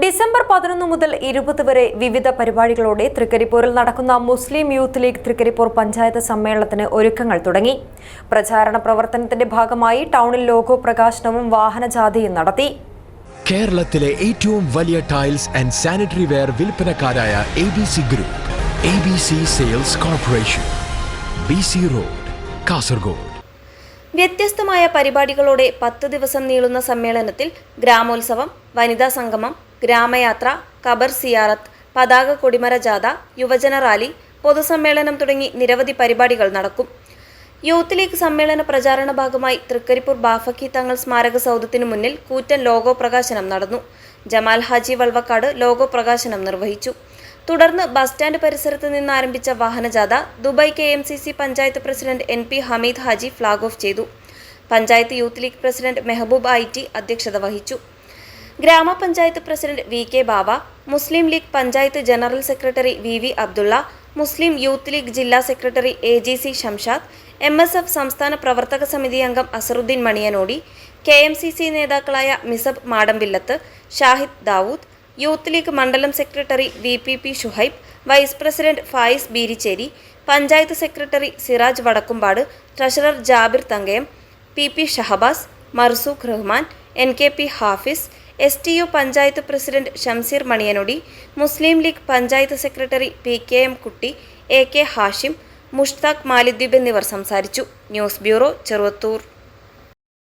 December പതിനൊന്ന് മുതൽ ഇരുപത് വരെ വിവിധ പരിപാടികളോടെ തൃക്കരിപ്പൂരിൽ നടക്കുന്ന മുസ്ലിം യൂത്ത് ലീഗ് തൃക്കരിപ്പൂർ പഞ്ചായത്ത് സമ്മേളനത്തിന് ഒരുക്കങ്ങൾ തുടങ്ങി. പ്രചാരണ പ്രവർത്തനത്തിന്റെ ഭാഗമായി ടൗണിൽ ലോഗോ പ്രകാശനവും വാഹനജാഥയും നടത്തി. കേരളത്തിലെ ഏറ്റവും വലിയ tiles and sanitary ware വിൽപ്പനക്കാരായ A B C group A B C sales corporation B C road Kasaragod. വ്യത്യസ്തമായ പരിപാടികളോടെ പത്ത് ദിവസം നീളുന്ന സമ്മേളനത്തിൽ ഗ്രാമോത്സവം വനിതാ സംഗമം ഗ്രാമയാത്ര കബർ സിയാറത്ത് പതാക കൊടിമര ജാഥ യുവജന റാലി പൊതുസമ്മേളനം തുടങ്ങി നിരവധി പരിപാടികൾ നടക്കും. യൂത്ത് ലീഗ് സമ്മേളന പ്രചാരണ ഭാഗമായി തൃക്കരിപ്പൂർ ബാഫക്കി തങ്ങൾ സ്മാരക സൗധത്തിനു മുന്നിൽ കൂറ്റൻ ലോഗോ പ്രകാശനം നടന്നു. ജമാൽ ഹാജി വൾവക്കാട് ലോഗോ പ്രകാശനം നിർവഹിച്ചു. തുടർന്ന് ബസ് സ്റ്റാൻഡ് പരിസരത്ത് നിന്ന് ആരംഭിച്ച വാഹനജാഥ Dubai K M C C panchayat president N P Hameed Haji flag off ചെയ്തു. Panchayat Youth League president Mehboob I T അധ്യക്ഷത വഹിച്ചു. ഗ്രാമപഞ്ചായത്ത് president V K Baba Muslim League panchayat general secretary V V Abdulla Muslim Youth League ജില്ലാ secretary A G C Shamshad M S F സംസ്ഥാന പ്രവർത്തക സമിതി അംഗം Azharuddin Maniyanodi K M C C നേതാക്കളായ Misab Madampillath Shahid Dawood youth league മണ്ഡലം secretary V P P Shuhaib vice president Fayis Beerichery panchayat secretary Siraj Vadakkumpad treasurer Jabir Thankayam P P Shahabas Marzook Rahman N K P Hafis S T U panchayat president Shamseer Maniyanodi Muslim League panchayat secretary P K M Kutty A K Hashim Mushtaq Malidweep എന്നിവർ സംസാരിച്ചു. News bureau Cheruvathur.